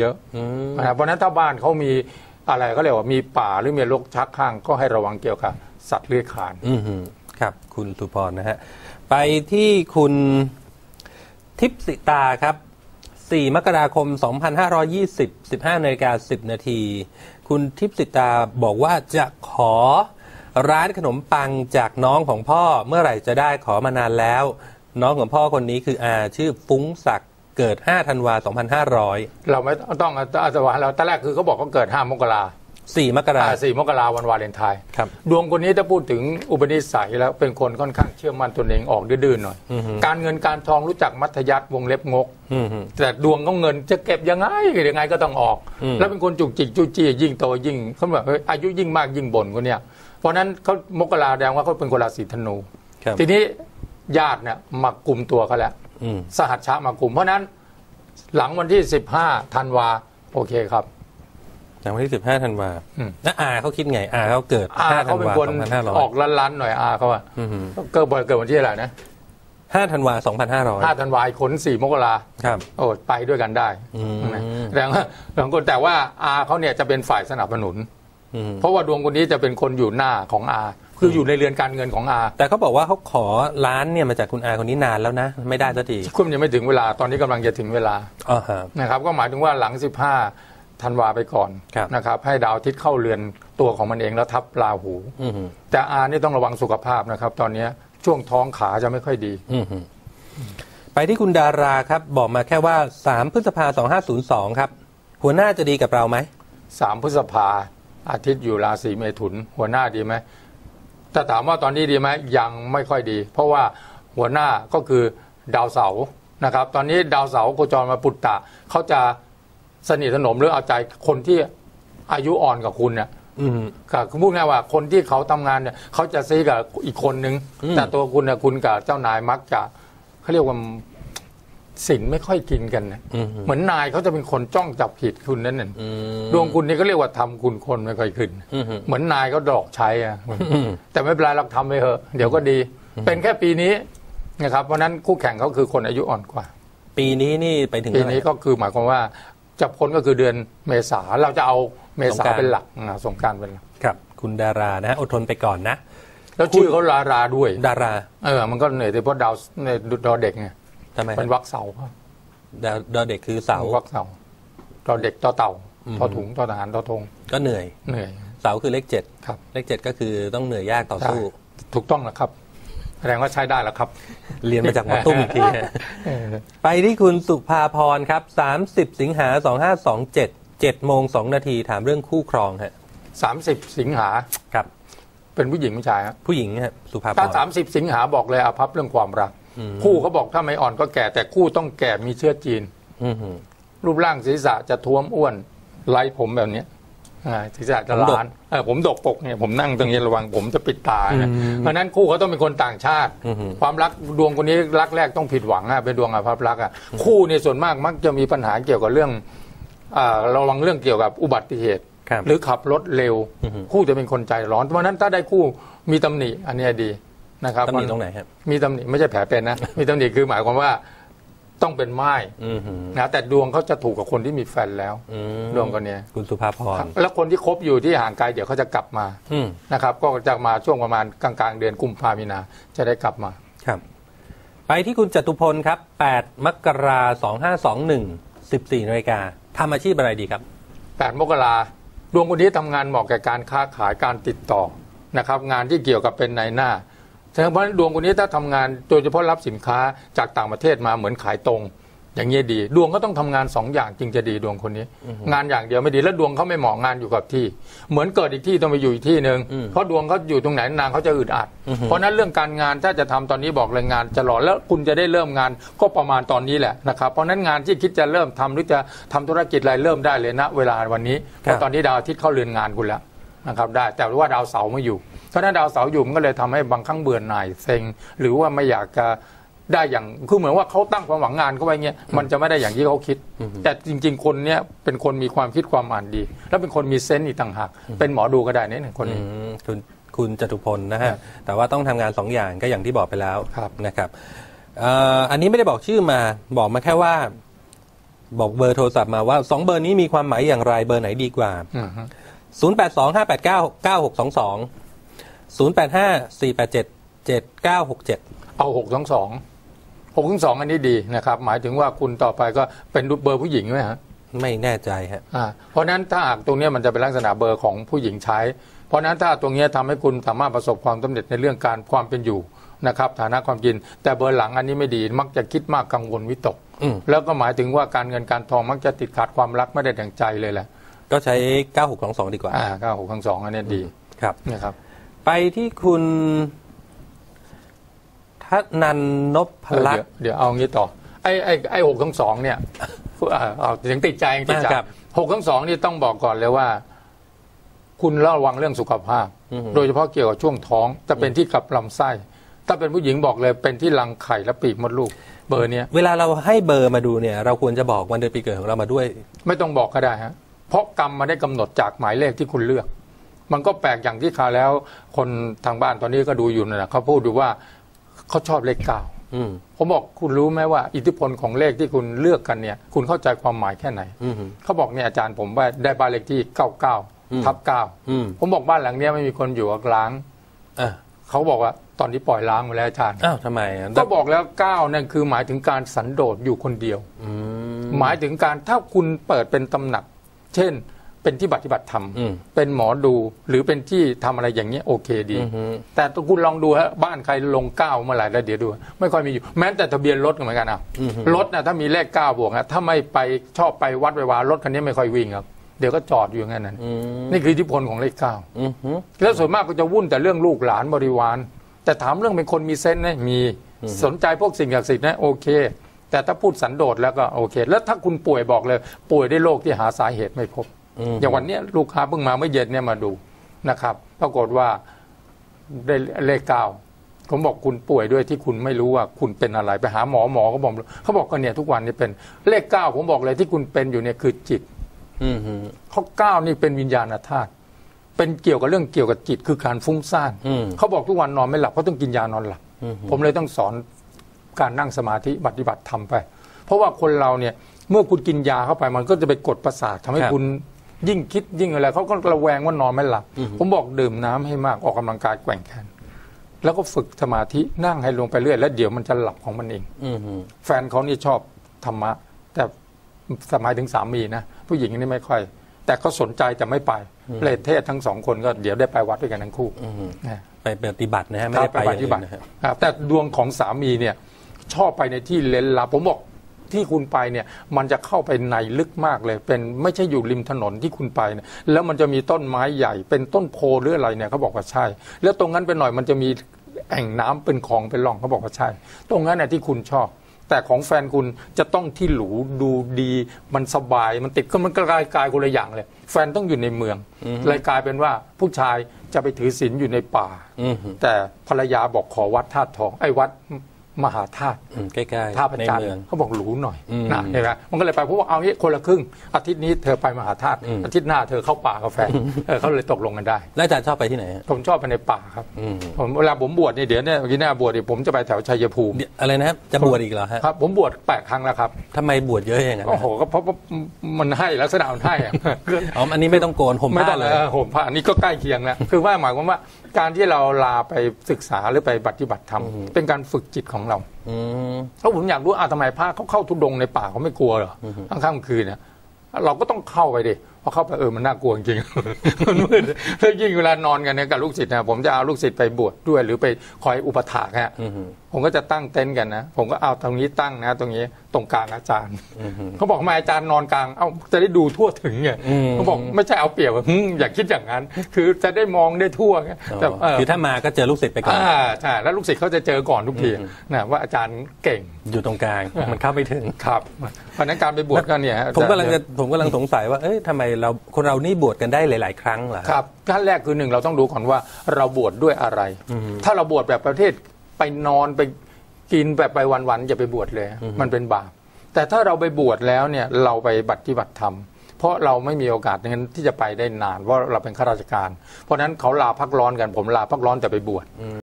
เยอะอืมนะครับเพราะฉะนั้นถ้าบ้านเขามีอะไรก็เรียกว่ามีป่าหรือมีรกชักข้างก็ให้ระวังเกี่ยวกับสัตว์เลื้อยคลานอืมฮึครับคุณสุพรนะฮะ ไปที่คุณทิพย์สิตาครับ 4 มกราคม 2520 15นาฬิกา10 นาที คุณทิพย์สิตาบอกว่าจะขอร้านขนมปังจากน้องของพ่อเมื่อไหร่จะได้ขอมานานแล้ว น้องของพ่อคนนี้คืออาชื่อฟุ้งศักดิ์ เกิด 5 ธันวา 2500 เราไม่ต้องอาสวะเราตอนแรกคือเขาบอกเขาเกิด 5 มกรา4มกราอ่าสี่มกราวันวาเลนไทน์ครับดวงคนนี้ถ้าพูดถึงอุปนิสัยแล้วเป็นคนค่อนข้างเชื่อมั่นตนเองออกดื้อๆหน่อย การเงินการทองรู้จักมัธยัติวงเล็บงกอืมฮึแต่ดวงของเงินจะเก็บยังไงยังไงก็ต้องออกอืมแล้วเป็นคนจุกจิกจุกจี้ยิ่งโตยิ่งเขาแบบเฮ้ยอายุยิ่งมากยิ่งบ่นคนเนี้ยเพราะฉะนั้นเขามกราแดงว่าเขาเป็นคนราศีธนูครับทีนี้ญาติเนี่ยมากลุ่มตัวเขาแล้วอืม สหัชชะมากลุ่มเพราะฉะนั้นหลังวันที่15ธันวาโอเคครับหลังวันที่15ธันวาอืมแล้วอาเขาคิดไง อาเขาเกิดอา5ธัเขานเป็นวาคนออก2500ลันๆหน่อยอาเขาอะอืมฮึเกิดเกิดวันที่อะไรนะ5ธันวา2500 5ธันวาอีกคนสี่มกราครับ โอ้ไปด้วยกันได้อืมนะแต่ว่าบางคนแต่ว่าอาเขาเนี่ยจะเป็นฝ่ายสนับสนุนอืมเพราะว่าดวงคนนี้จะเป็นคนอยู่หน้าของอา คืออยู่ในเรือนการเงินของอา แต่เขาบอกว่าเขาขอร้านเนี่ยมาจากคุณอาคนนี้นานแล้วนะ ไม่ได้สักทีคุณยังไม่ถึงเวลาตอนนี้กำลังจะถึงเวลาอ๋อฮะนะครับก็หมายถึงว่าหลัง 15ธันวาไปก่อนครับนะครับให้ดาวอาทิตย์เข้าเรือนตัวของมันเองแล้วทับราหูอืมฮึแต่อานี่ต้องระวังสุขภาพนะครับ ตอนนี้ช่วงท้องขาจะไม่ค่อยดีอืมฮึไปที่คุณดาราครับ บอกมาแค่ว่า 3 พฤษภา2502 ครับ หัวหน้าจะดีกับเราไหม 3 พฤษภาอาทิตย์อยู่ราศีเมถุน หัวหน้าดีไหม ถ้าถามว่าตอนนี้ดีไหมยังไม่ค่อยดี เพราะว่าหัวหน้าก็คือดาวเสาร์นะครับ ตอนนี้ดาวเสาร์โคจรมาปุตตะเขาจะสนิทสนมหรือเอาใจคนที่อายุอ่อนกับคุณเนี่ยอืมก็คือพูดง่ายว่าคนที่เขาทำงานเนี่ยเขาจะซีกับอีกคนนึงอืมแต่ตัวคุณเนี่ยคุณกับเจ้านายมักจะเขาเรียกว่า สินไม่ค่อยกินกันนะอืมฮึเหมือนนายเขาจะเป็นคนจ้องจับผิดคุณนั่นน่ะอืมดวงคุณนี่ก็เรียกว่าทำคุณคนไม่ค่อยขึ้นอืมฮึเหมือนนายก็ดอกใช้อะอืมแต่ไม่เป็นไรเราทำไปเถอะ เดี๋ยวก็ดี เป็นแค่ปีนี้นะครับเพราะฉะนั้นคู่แข่งเขาคือคนอายุอ่อนกว่า ปีนี้นี่ไปถึงปีเท่าไหร่นี้ก็คือหมายความว่าจะพ้นก็คือเดือนเมษาเราจะเอาเมษาสงกรานต์เป็นหลักนะสงกรารเป็นหลักครับ คุณดารานะฮะอดทนไปก่อนนะแล้วชื่อเขาลาราด้วยดารา เออ มันก็เหนื่อยแต่เพราะดาวในดอเด็กไง ทำไมเป็นวักเสาร์ดาวดาวเด็กคือเสาวักเสาร์ดอเด็กต่อเต่าอืมต่อถุงต่อทหารต่อธงก็เหนื่อยเหนื่อย เสาคือเลขเจ็ดครับ เลขเจ็ดก็คือต้องเหนื่อยยากต่อสู้ ถูกต้องแล้วครับแสดงว่าใช้ได้แล้วครับ เรียนมาจากหมอตุ้มอีกทีฮะเออไปที่คุณสุภาพรครับ 30 สิงหา 2527 7โมง2นาทีถามเรื่องคู่ครองฮะสามสิบสิงหาครับ เป็นผู้หญิงผู้ชายครับผู้หญิงฮะสุภาพถ้ารสามสิบสิงหาบอกเลยอาภัพเรื่องความรักอืม คู่เขาบอกถ้าไม่อ่อนก็แก่ แต่คู่ต้องแก่มีเชื้อจีนอืมฮึรูปร่างศีรษะจะท้วมอ้วนไร้ผมแบบเนี้ยอ่าศีรษะจะล้านเออผมดกปกเนี่ยผมนั่งตรงนี้ระวังผมจะปิดตานะเพราะฉะนั้นคู่เขาต้องเป็นคนต่างชาติอืมฮึความรักดวงคนนี้รักแรกต้องผิดหวังอะเป็นดวงอาภัพรักอะคู่เนี่ยส่วนมากมักจะมีปัญหาเกี่ยวกับเรื่องอ่าระวังเรื่องเกี่ยวกับอุบัติเหตุครับหรือขับรถเร็วอือฮึคู่จะเป็นคนใจร้อนเพราะฉะนั้นถ้าได้คู่มีตำหนิอันเนี้ยดี นะครับตำหนิตรงไหนครับมีตำหนิไม่ใช่แผลเป็นนะ มีตำหนิคือหมายความว่าต้องเป็นไม้อืมฮึนะแต่ดวงเขาจะถูกกับคนที่มีแฟนแล้วอืมดวงคนเนี้ยคุณสุภาพรแล้วคนที่คบอยู่ที่ห่างไกลเดี๋ยวเขาจะกลับมาอืมนะครับ ก็จะมาช่วงประมาณกลางๆ เดือนกุมภามีนาจะได้กลับมาครับ ไปที่คุณจตุพลครับ 8 มกราคม2521 14นาฬิกาทำอาชีพอะไรดีครับ 8 มกราดวงคนนี้ทำงานเหมาะแก่การค้าขายการติดต่อนะครับ งานที่เกี่ยวกับเป็นในหน้า ฉะนั้นเพราะฉะนั้นดวงคนนี้ถ้าทำงานโดยเฉพาะรับสินค้าจากต่างประเทศมาเหมือนขายตรง อย่างนี้ยดี ดวงก็ต้องทำงานสองอย่างจึงจะดีดวงคนนี้ งานอย่างเดียวไม่ดีแล้วดวงเขาไม่เหมาะงานอยู่กับที่ เหมือนเกิดอีกที่ต้องไปอยู่อีกที่หนึ่งอืมเพราะดวงเขาอยู่ตรงไหนนางเขาจะอึดอัด เพราะฉะนั้นเรื่องการงานถ้าจะทำตอนนี้บอกเลยงานจะรอแล้วคุณจะได้เริ่มงานก็ประมาณตอนนี้แหละนะครับเพราะฉะนั้นงานที่คิดจะเริ่มทำหรือจะทำธุรกิจอะไรเริ่มได้เลยนะ เวลาวันนี้เพราะตอนนี้ดาวอาทิตย์เข้าเรือนงานคุณแล้วนะครับได้แต่ว่าดาวเสาร์ไม่อยู่ เพราะฉะนั้นดาวเสาร์อยู่มันก็เลยทำให้บางครั้งเบื่อหน่ายเซ็งหรือว่าไม่อยากจะได้อย่างคือเหมือนว่าเขาตั้งความหวังงานเขาไว้เงี้ยมันจะไม่ได้อย่างที่เขาคิด แต่จริง ๆ คนเนี้ยเป็นคนมีความคิดความอ่านดี แล้วเป็นคนมีเซนส์อีกต่างหากเป็นหมอดูก็ได้เนี่ยหนึ่งคนอืนี้มคุณคุณจตุพลนะครัฮะบแต่ว่าต้องทำงานสองอย่างก็อย่างที่บอกไปแล้วครับนะครับเอ่ออันนี้ไม่ได้บอกชื่อมาบอกมาแค่ว่าบอกเบอร์โทรศัพท์มาว่าสองเบอร์นี้มีความหมายอย่างไรเบอร์ไหนดีกว่าอืมฮึ0 8 2 5 8 9 9 6 2 2 0 8 5 4 8 7 7 9 6 7เอาหกทั้งสองหกทั้งสองอันนี้ดีนะครับ หมายถึงว่าคุณต่อไปก็เป็นเบอร์ผู้หญิงไหมฮะไม่แน่ใจฮะอ่าเพราะฉะนั้นถ้าหากตรงเนี้ยมันจะเป็นลักษณะเบอร์ของผู้หญิงใช้ เพราะฉะนั้นถ้าตรงเนี้ยทำให้คุณสามารถประสบความสำเร็จในเรื่องการความเป็นอยู่นะครับฐานะความกิน แต่เบอร์หลังอันนี้ไม่ดี มักจะคิดมากกังวลวิตกอืมแล้วก็หมายถึงว่าการเงินการทองมักจะติดขัดความรักไม่ได้ดังใจเลยแหละก็ใช้ 9622 ดีกว่าอ่าเก้าหกทั้งสองอันเนี้ยดีครับนะครับ ไปที่คุณทัศนันนพเออลักเดี๋ยวษณ์เดี๋ยวเอางี้ต่อ ไอ้ไอ้ไอ้หกทั้งสองเนี่ยอ่าเอายังติดใจยังติดใจครับหกทั้งสองนี่ต้องบอกก่อนเลยว่า คุณระวังเรื่องสุขภาพอือฮึโดยเฉพาะเกี่ยวกับช่วงท้อง จะเป็นที่กับลำไส้ ถ้าเป็นผู้หญิงบอกเลยเป็นที่รังไข่และปีกมดลูกเบอร์เนี้ยเวลาเราให้เบอร์มาดูเนี่ย เราควรจะบอกวันเดือนปีเกิดของเรามาด้วย ไม่ต้องบอกก็ได้ฮะเพราะกรรมมาได้กำหนดจากหมายเลขที่คุณเลือก มันก็แปลกอย่างที่คราวแล้ว คนทางบ้านตอนนี้ก็ดูอยู่นะเขาพูดดูว่าเขาชอบเลขเก้าอืมผมบอกคุณรู้ไหมว่าอิทธิพลของเลขที่คุณเลือกกันเนี่ย คุณเข้าใจความหมายแค่ไหนอืมเขาบอกเนี่ยอาจารย์ผมว่าได้บ้านเลขที่อืม99ทับอืม9ผมบอกบ้านหลังเนี้ยไม่มีคนอยู่กับล้างอะเขาบอกว่าตอนนี้ปล่อยล้างมาแล้วอาจารย์อ้าวทำไมอะก็บอกแล้ว9นั่นคือหมายถึงการสันโดษอยู่คนเดียวอืมหมายถึงการถ้าคุณเปิดเป็นตำหนัก เช่น เป็นที่ปฏิบัติธรรมอืมเป็นหมอดูหรือเป็นที่ทำอะไรอย่างเงี้ยโอเคดีอือฮึแต่ตัวคุณลองดูฮะบ้านใครลงเก้าเมื่อไหร่แล้วเดี๋ยวดู ไม่ค่อยมีอยู่ แม้แต่ทะเบียนรถก็เหมือนกันอะอือฮึรถนะถ้ามีเลขเก้าบวกนะถ้าไม่ไปชอบไปวัดไปวารถคันนี้ไม่ค่อยวิ่งครับเดี๋ยวก็จอดอยู่อย่างนั้นนะอืมนี่คืออิทธิพลของเลขเก้าอืมฮึแล้วส่วนมากก็จะวุ่นแต่เรื่องลูกหลานบริวาร แต่ถามเรื่องเป็นคนมีเซนส์นะมีสนใจพวกสิ่งศักดิ์สิทธิ์นะโอเค แต่ถ้าพูดสันโดษแล้วก็โอเค แล้วถ้าคุณป่วยบอกเลย ป่วยด้วยโรคที่หาสาเหตุไม่พบ อืมอย่างวันเนี้ยลูกค้าเพิ่งมาเมื่อเย็นเนี่ยมาดูนะครับ ปรากฏว่าได้เลขเก้าผมบอกคุณป่วยด้วยที่คุณไม่รู้ว่าคุณเป็นอะไรไปหาหมอหมอก็บอกเขาบอกก็เนี่ยทุกวันนี้เป็นเลขเก้าผมบอกเลยที่คุณเป็นอยู่เนี่ยคือจิตอืมฮึข้อเก้านี่เป็นวิญญาณธาตุเป็นเกี่ยวกับเรื่องเกี่ยวกับจิตคือการฟุ้งซ่านอืมเขาบอกทุกวันนอนไม่หลับเพราะต้องกินยานอนหลับอืมฮึผมเลยต้องสอนการนั่งสมาธิปฏิบัติธรรมไป เพราะว่าคนเราเนี่ยเมื่อคุณกินยาเข้าไปมันก็จะไปกดประสาททำให้คุณ ยิ่งคิดยิ่งอะไรเขาก็ระแวงว่านอนไม่หลับ ผมบอกดื่มน้ำให้มากออกกำลังกายแกว่งแขนแล้วก็ฝึกสมาธินั่งให้ลงไปเรื่อย แล้วเดี๋ยวมันจะหลับของมันเองอืมฮึแฟนเขานี่ชอบธรรมะ แต่สมัยถึงสามีนะผู้หญิงนี่ไม่ค่อย แต่เขาสนใจแต่ไม่ไปเลยเทศทั้งสองคนก็เดี๋ยวได้ไปวัดด้วยกันทั้งคู่อืมฮึนะไปปฏิบัตินะฮะไม่ได้ไปปอย่างฏิอื่บัตินนะฮะครับแต่ดวงของสามีเนี่ย ชอบไปในที่เลนลับผมบอก ที่คุณไปเนี่ยมันจะเข้าไปในลึกมากเลย เป็นไม่ใช่อยู่ริมถนนที่คุณไปเนี่ยแล้วมันจะมีต้นไม้ใหญ่ เป็นต้นโพหรืออะไรเนี่ยเขาบอกว่าใช่ แล้วตรงนั้นไปหน่อยมันจะมีแอ่งน้ำเป็นคลองเป็นร่องเขาบอกว่าใช่ ตรงนั้นเนี่ยที่คุณชอบ แต่ของแฟนคุณจะต้องที่หรูดูดี มันสบายมันติดก็มันกลายกลายคนละอย่างเลย แฟนต้องอยู่ในเมืองเลยกลายเป็นว่าผู้ชายจะไปถือศีลอยู่ในป่าอืมฮึแต่ภรรยาบอกขอวัดธาตุทองไอ้วัด มหาธาตุอืมใกล้ท่าพระๆในจันทร์เมืองเขาบอกหรูหน่อยอืมนะเห็นไหมมันก็เลยไปเพราะว่าเอางี้คนละครึ่ง อาทิตย์นี้เธอไปมหาธาตุอืมอาทิตย์หน้าเธอเข้าป่ากับแฟนเออเขาเลยตกลงกันได้ แล้วอาจารย์ชอบไปที่ไหนฮะผมชอบไปในป่าครับอืมผมเวลาผมบวชเนี่ยเดี๋ยวเนี่ยวันหน้าบวชเนี่ยผมจะไปแถวชัยภูมิเดี๋ยวอะไรนะครับจะบวชอีกเหรอฮะครับผมบวชแปดครั้งแล้วครับทำไมบวชเยอะอย่างนั้นโอ้นะโหก็เพราะว่ามันให้ลักษณะมันให้อะอ๋ออันนี้ไม่ต้องโกนผมไม่ผ้าต้องเลเลยยผมผ่านนี่ก็ใกล้เคียงแล้วคือว่าหมายความว่าการที่เราลาไปศึกษาหรือไปปฏิบัติธรรมเป็นการฝึกจิตของเราอืมเพราะผมอยากรู้อะทำไมพระเขาเข้าทุดงค์ในป่าเขาไม่กลัวเหรอข้างค่ำคืนเนี่ยเราก็ต้องเข้าไปดิ พอเข้าไปเออมันน่ากลัวจริงๆมันมืดแล้วยิ่งเวลานอนกันเนี่ยกับลูกศิษย์นะผมจะเอาลูกศิษย์ไปบวชด้วย หรือไปคอยอุปถากฮะอืมฮึผมก็จะตั้งเต็นท์กันนะผมก็เอาตรงนี้ตั้งนะ ตรงนี้ตรงกลางอาจารย์อืมฮึเขาบอกทำไมอาจารย์นอนกลาง เอ้าจะได้ดูทั่วถึงไงอืมเขาบอกไม่ใช่เอาเปรียบหึอย่าคิดอย่างนั้น คือจะได้มองได้ทั่วไงแต่เออคือถ้ามาก็เจอลูกศิษย์ไปก่อนอ่าใช่แล้วลูกศิษย์เขาจะเจอก่อนทุกทีอืมนะว่าอาจารย์เก่งอยู่ตรงกลางมันเข้าไม่ถึงครับเพราะฉะนั้นการไปบวชก็เนี่ยฮะผมกำลังจะผมกำลังสงสัยว่าเอ้ยทำไมเราคนเรานี่บวชกันได้หลาย ๆ ครั้งเหรอครับขั้นแรกคือหนึ่งเราต้องดูก่อนว่าเราบวชด้วยอะไร ถ้าเราบวชแบบประเภทไปนอนไปกินแบบไปวันๆอย่าไปบวชเลย มันเป็นบาปแต่ถ้าเราไปบวชแล้วเนี่ยเราไปปฏิบัติธรรมเพราะเราไม่มีโอกาสนั้นที่จะไปได้นานเพราะเราเป็นข้าราชการ เพราะฉะนั้นเขาลาพักร้อนกันผมลาพักร้อนแต่ไปบวช